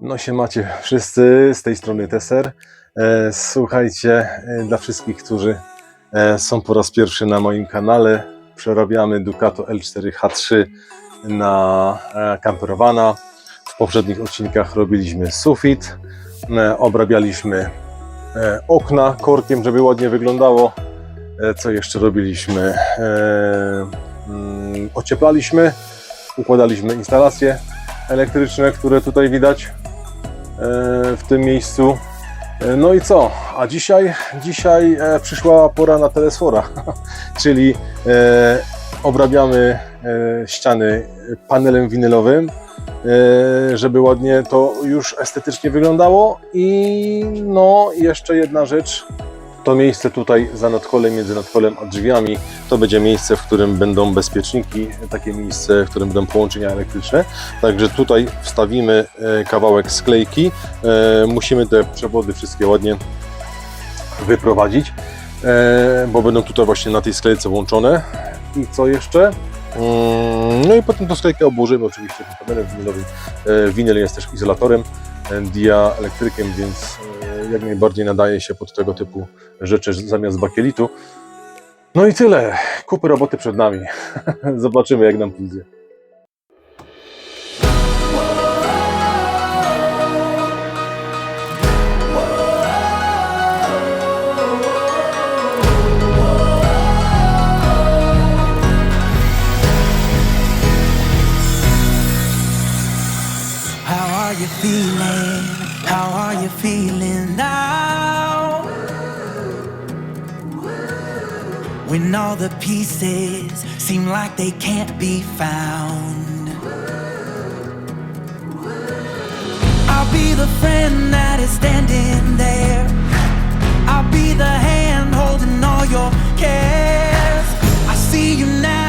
No się macie wszyscy z tej strony Teser. E, Słuchajcie, e, dla wszystkich, którzy e, są po raz pierwszy na moim kanale, przerabiamy Ducato L4H3 na camperowana. W poprzednich odcinkach robiliśmy sufit, obrabialiśmy okna korkiem, żeby ładnie wyglądało. Co jeszcze robiliśmy? Mm, Ocieplaliśmy, układaliśmy instalacje elektryczne, które tutaj widać e, w tym miejscu. E, No i co? A dzisiaj, dzisiaj e, przyszła pora na telesfora, czyli obrabiamy ściany panelem winylowym, żeby ładnie to już estetycznie wyglądało. I no, jeszcze jedna rzecz. To miejsce tutaj za nadkolem, między nadkolem a drzwiami, to będzie miejsce, w którym będą bezpieczniki, takie miejsce, w którym będą połączenia elektryczne. Także tutaj wstawimy e, kawałek sklejki. E, Musimy te przewody wszystkie ładnie wyprowadzić, e, bo będą tutaj właśnie na tej sklejce włączone. I co jeszcze? Mm, No i potem tą sklejkę obłożymy oczywiście tym panelem winylowym. Winyl jest też izolatorem, dia elektrykiem, więc e, jak najbardziej nadaje się pod tego typu rzeczy zamiast bakielitu. No i tyle. Kupy roboty przed nami. Zobaczymy jak nam pójdzie. When all the pieces seem like they can't be found. I'll be the friend that is standing there. I'll be the hand holding all your cares. I see you now,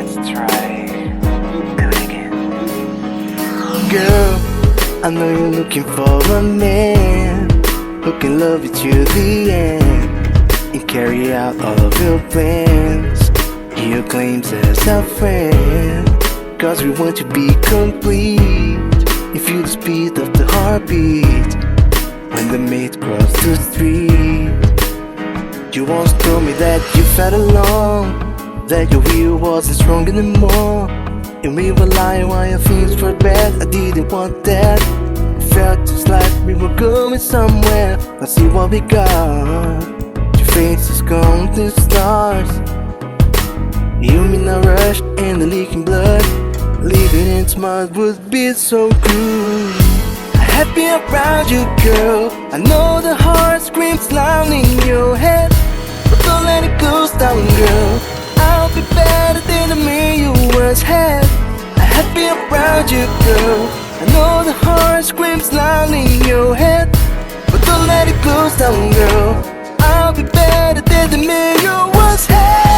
Let's try. Do it again. Girl, I know you're looking for a man who can love you to the end and carry out all of your plans. Your claims as a friend. Cause we want to be complete. If you speed up the heartbeat when the mate crossed the street, you once told me that you felt alone that your will wasn't strong anymore. And we were lying while your feelings were bad. I didn't want that. It felt just like we were going somewhere. Let's see what we got. Your face is gone to stars. You mean a rush and the leaking blood. Leaving in mud would be so. I'm happy around you, girl. I know the heart screams loud in your head. But don't let it go down, girl. I'll be better than the me you once had. Happy around you, girl. I know the heart screams loud in your head. But don't let it go down, girl. I'll be better than the me you once had.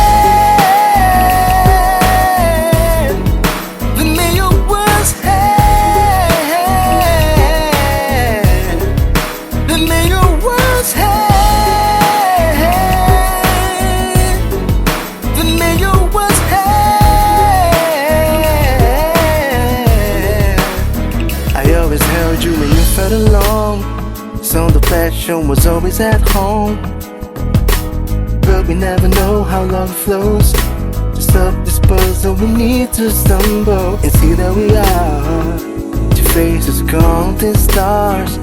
At home. But we never know how love flows. To stop this puzzle, we need to stumble and see that we are. Two faces, stars.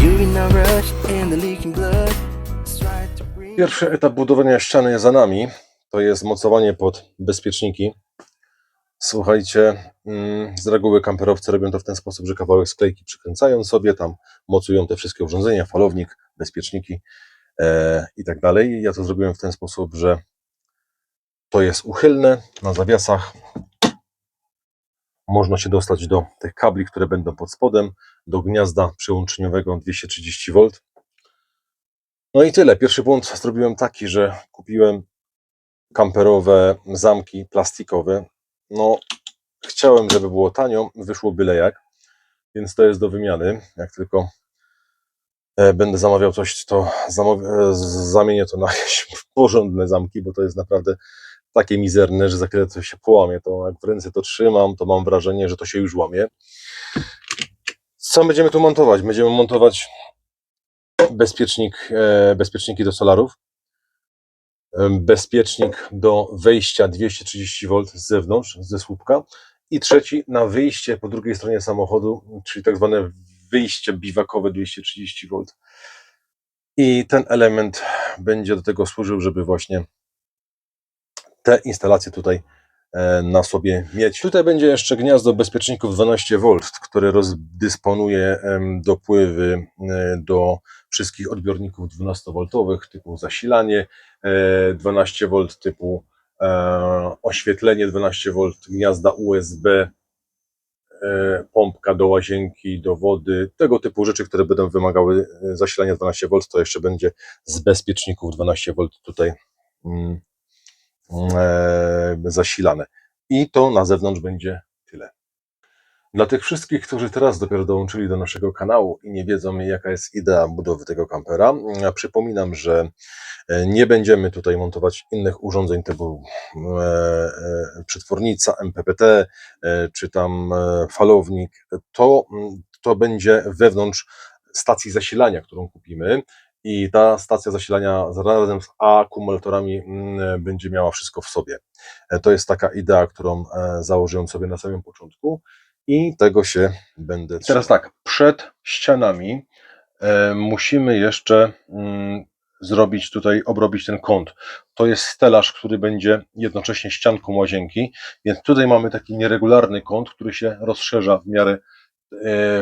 You in a rush and the leaking blood. Pierwszy etap budowania ściany za nami. To jest mocowanie pod bezpieczniki. Słuchajcie, mm, z reguły kamperowcy robią to w ten sposób, że kawałek sklejki przykręcają sobie, tam mocują te wszystkie urządzenia, falownik, bezpieczniki e, i tak dalej. Ja to zrobiłem w ten sposób, że to jest uchylne na zawiasach. Można się dostać do tych kabli, które będą pod spodem, do gniazda przyłączeniowego 230V. No i tyle. Pierwszy błąd zrobiłem taki, że kupiłem kamperowe zamki plastikowe. No, chciałem, żeby było tanio, wyszło byle jak, więc to jest do wymiany. Jak tylko e, będę zamawiał coś, to e, zamienię to na jakieś porządne zamki, bo to jest naprawdę takie mizerne, że za chwilę to się połamie. To jak w ręce to trzymam, to mam wrażenie, że to się już łamie. Co będziemy tu montować? Będziemy montować bezpiecznik, e, bezpieczniki do solarów, bezpiecznik do wejścia 230V z zewnątrz, ze słupka i trzeci na wyjście po drugiej stronie samochodu, czyli tak zwane wyjście biwakowe 230V. I ten element będzie do tego służył, żeby właśnie te instalacje tutaj na sobie mieć. Tutaj będzie jeszcze gniazdo bezpieczników 12V, które rozdysponuje dopływy e, do wszystkich odbiorników 12V typu zasilanie, e, 12V typu e, oświetlenie 12V, gniazda USB, e, pompka do łazienki, do wody, tego typu rzeczy, które będą wymagały e, zasilania 12V, to jeszcze będzie z bezpieczników 12V tutaj mm, e, zasilane. I to na zewnątrz będzie tyle. Dla tych wszystkich, którzy teraz dopiero dołączyli do naszego kanału i nie wiedzą, jaka jest idea budowy tego kampera, ja przypominam, że e, nie będziemy tutaj montować innych urządzeń typu e, e, przetwornica, MPPT, e, czy tam e, falownik. To, mm, to będzie wewnątrz stacji zasilania, którą kupimy. I ta stacja zasilania razem z akumulatorami mm, będzie miała wszystko w sobie. E, To jest taka idea, którą e, założyłem sobie na samym początku i tego się będę. Teraz tak, przed ścianami e, musimy jeszcze mm, zrobić tutaj, obrobić ten kąt. To jest stelaż, który będzie jednocześnie ścianką łazienki, więc tutaj mamy taki nieregularny kąt, który się rozszerza w miarę,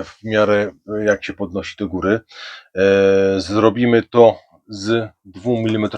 w miarę e, jak się podnosi do góry. E, Zrobimy to z 2 mm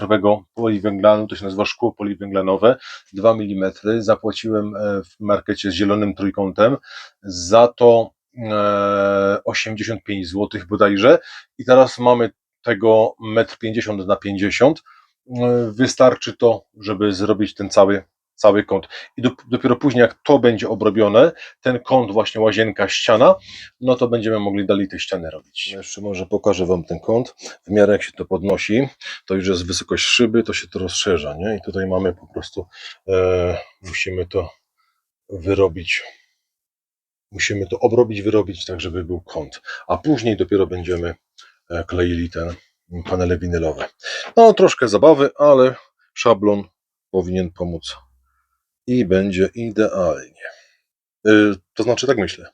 poliwęglanu, to się nazywa szkło poliwęglanowe, 2 mm. Zapłaciłem e, w markecie z zielonym trójkątem za to e, 85 zł bodajże i teraz mamy tego 1,50 m na 50 E, Wystarczy to, żeby zrobić ten cały, cały kąt. I dop- dopiero później, jak to będzie obrobione, ten kąt, właśnie łazienka, ściana, no to będziemy mogli dalej te ściany robić. Jeszcze może pokażę Wam ten kąt. W miarę jak się to podnosi, to już jest wysokość szyby, to się to rozszerza, nie? I tutaj mamy po prostu, e, musimy to wyrobić. Musimy to obrobić, wyrobić, tak żeby był kąt. A później dopiero będziemy e, kleili te panele winylowe. No, troszkę zabawy, ale szablon powinien pomóc i będzie idealnie. Y, to znaczy, tak myślę.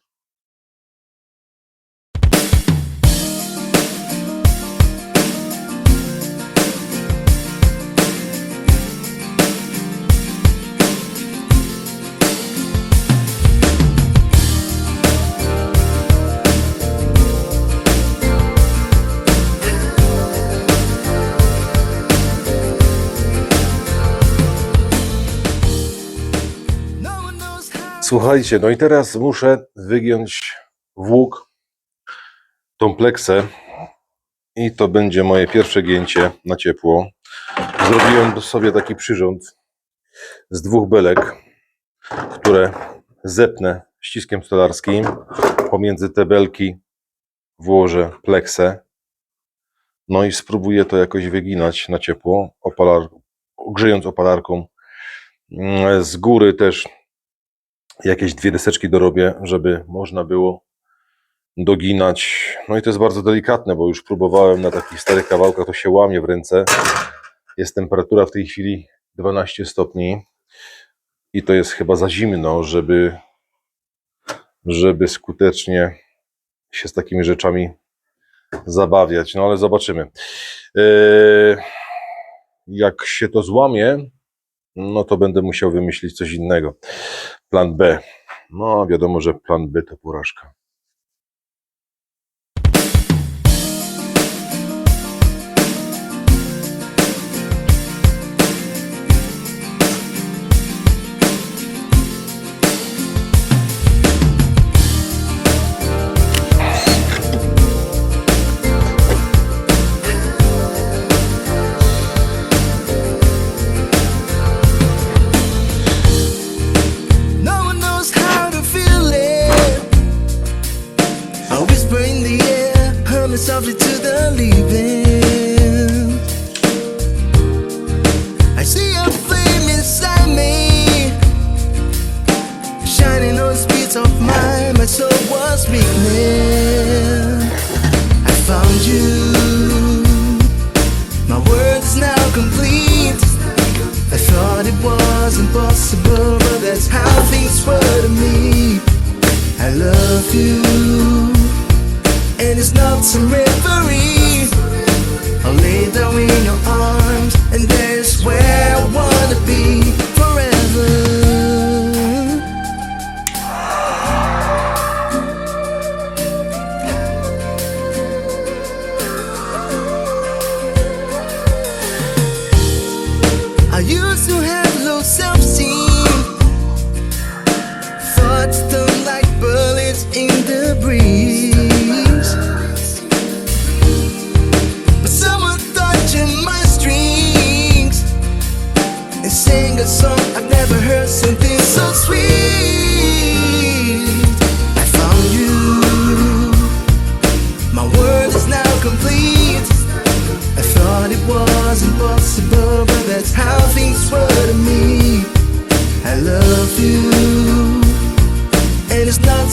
Słuchajcie, no i teraz muszę wygiąć włók, tą pleksę i to będzie moje pierwsze gięcie na ciepło. Zrobiłem sobie taki przyrząd z dwóch belek, które zepnę ściskiem stolarskim. Pomiędzy te belki włożę pleksę. No i spróbuję to jakoś wyginać na ciepło, opalar, grzejąc opalarką. Mm, Z góry też jakieś dwie deseczki dorobię, żeby można było doginać. No i to jest bardzo delikatne, bo już próbowałem na takich starych kawałkach, to się łamie w ręce. Jest temperatura w tej chwili 12 stopni i to jest chyba za zimno, żeby, żeby skutecznie się z takimi rzeczami zabawiać. No ale zobaczymy. Eee, Jak się to złamie, no to będę musiał wymyślić coś innego. Plan B. No, wiadomo, że plan B to porażka.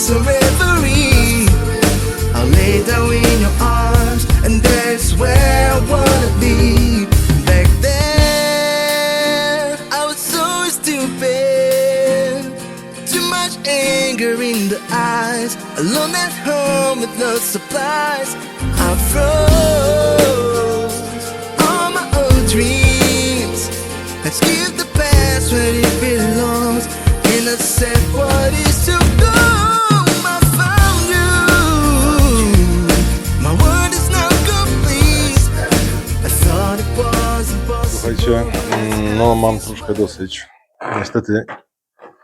Not some reverie. I'll lay down in your arms, and that's where I wanna be. Back then, I was so stupid. Too much anger in the eyes. Alone at home with no supplies. I froze all my old dreams. Let's give the past where it belongs. And I said, What mm, no mam troszkę dosyć. Niestety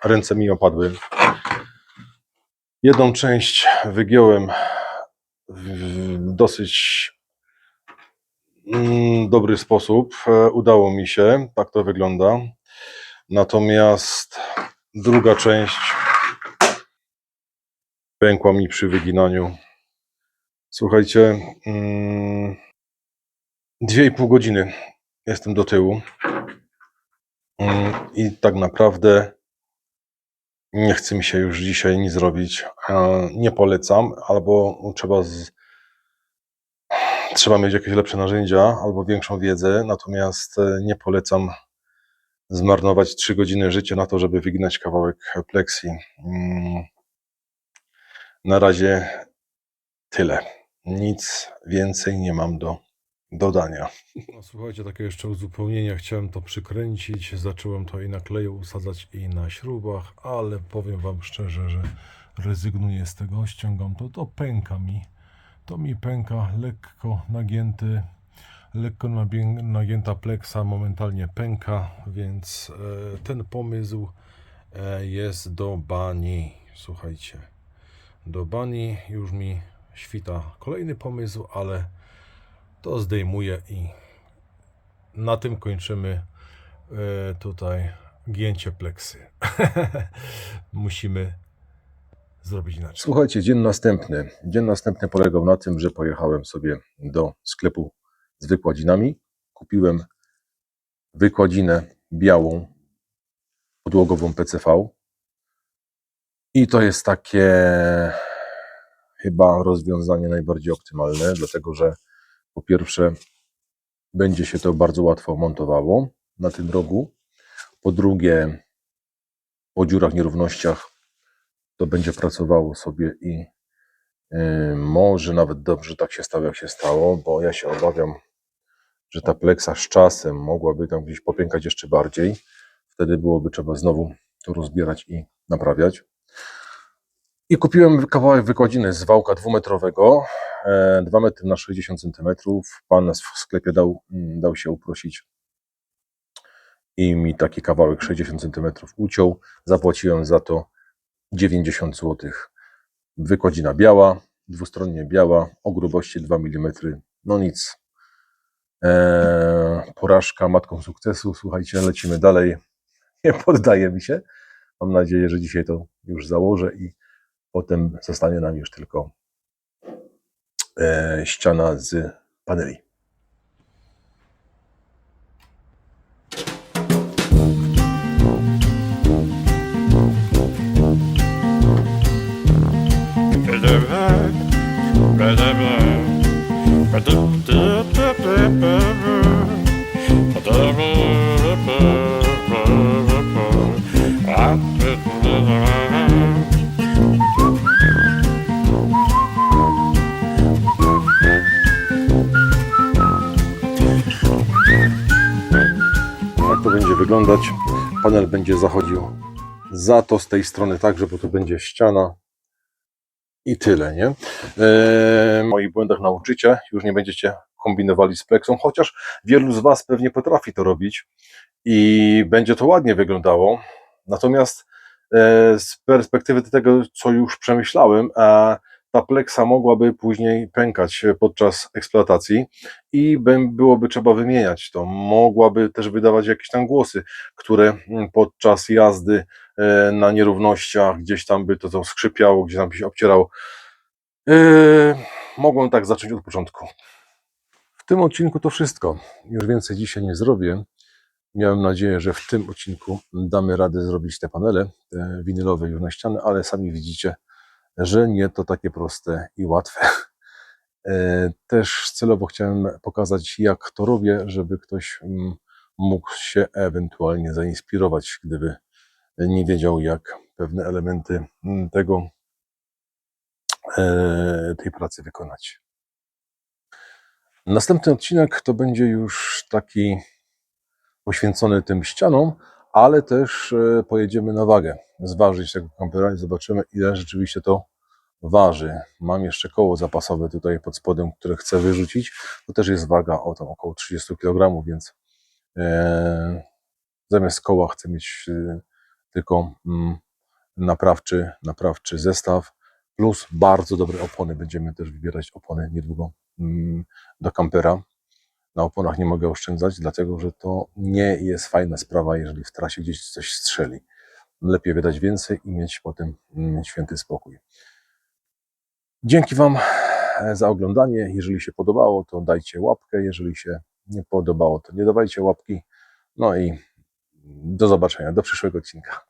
ręce mi opadły. Jedną część wygiąłem w dosyć mm, dobry sposób. E, Udało mi się, tak to wygląda. Natomiast druga część pękła mi przy wyginaniu. Słuchajcie, mm, dwie i pół godziny jestem do tyłu. Mm, I tak naprawdę nie chce mi się już dzisiaj nic zrobić. Nie polecam, albo trzeba z, trzeba mieć jakieś lepsze narzędzia albo większą wiedzę, natomiast e, nie polecam zmarnować 3 godziny życia na to, żeby wyginać kawałek pleksji. Mm, Na razie tyle. Nic więcej nie mam do dodania. No, słuchajcie, takie jeszcze uzupełnienie. Chciałem to przykręcić. Zacząłem to i na kleju usadzać, i na śrubach, ale powiem Wam szczerze, że rezygnuję z tego. Ściągam to, to pęka mi. To mi pęka lekko nagięty, lekko nagięta pleksa momentalnie pęka, więc e, ten pomysł e, jest do bani. Słuchajcie, do bani już mi świta kolejny pomysł, ale to zdejmuję i na tym kończymy e, tutaj gięcie pleksy. Musimy zrobić inaczej. Słuchajcie, dzień następny. Dzień następny polegał na tym, że pojechałem sobie do sklepu z wykładzinami. Kupiłem wykładzinę białą, podłogową PCV. I to jest takie chyba rozwiązanie najbardziej optymalne, dlatego że po pierwsze będzie się to bardzo łatwo montowało na tym rogu. Po drugie, po dziurach, nierównościach to będzie pracowało sobie i yy, może nawet dobrze tak się stało, jak się stało, bo ja się obawiam, że ta pleksa z czasem mogłaby tam gdzieś popękać jeszcze bardziej. Wtedy byłoby trzeba znowu to rozbierać i naprawiać. I kupiłem kawałek wykładziny z wałka dwumetrowego, e, 2 metry na 60 cm. Pan w sklepie dał, mm, dał się uprosić i mi taki kawałek 60 cm uciął. Zapłaciłem za to 90 zł. Wykładzina biała, dwustronnie biała, o grubości 2 mm. No nic. Eee, porażka matką sukcesu. Słuchajcie, lecimy dalej. Nie poddaje mi się. Mam nadzieję, że dzisiaj to już założę i potem zostanie nam już tylko e, ściana z paneli. Panel będzie zachodził za to z tej strony także, bo tu będzie ściana i tyle, nie? Eee, moich błędach nauczycie, już nie będziecie kombinowali z pleksą, chociaż wielu z Was pewnie potrafi to robić i będzie to ładnie wyglądało. Natomiast e, z perspektywy tego, co już przemyślałem, e, ta pleksa mogłaby później pękać podczas eksploatacji i byłoby trzeba wymieniać to. Mogłaby też wydawać jakieś tam głosy, które mm, podczas jazdy e, na nierównościach gdzieś tam by to, skrzypiało, gdzieś tam by się obcierało. E, Mogłem tak zacząć od początku. W tym odcinku to wszystko. Już więcej dzisiaj nie zrobię. Miałem nadzieję, że w tym odcinku damy radę zrobić te panele winylowe już na ścianę, ale sami widzicie, że nie to takie proste i łatwe. E, Też celowo chciałem pokazać, jak to robię, żeby ktoś mm, mógł się ewentualnie zainspirować, gdyby nie wiedział, jak pewne elementy mm, tego, e, tej pracy wykonać. Następny odcinek to będzie już taki poświęcony tym ścianom, ale też e, pojedziemy na wagę, zważyć tego kampera i zobaczymy, ile rzeczywiście to waży. Mam jeszcze koło zapasowe tutaj pod spodem, które chcę wyrzucić. To też jest waga o tam około 30 kg, więc e, zamiast koła chcę mieć e, tylko mm, naprawczy, naprawczy zestaw, plus bardzo dobre opony. Będziemy też wybierać opony niedługo mm, do kampera. Na oponach nie mogę oszczędzać, dlatego że to nie jest fajna sprawa, jeżeli w trasie gdzieś coś strzeli. Lepiej wydać więcej i mieć potem mm, święty spokój. Dzięki Wam e, za oglądanie. Jeżeli się podobało, to dajcie łapkę. Jeżeli się nie podobało, to nie dawajcie łapki. No i do zobaczenia, do przyszłego odcinka.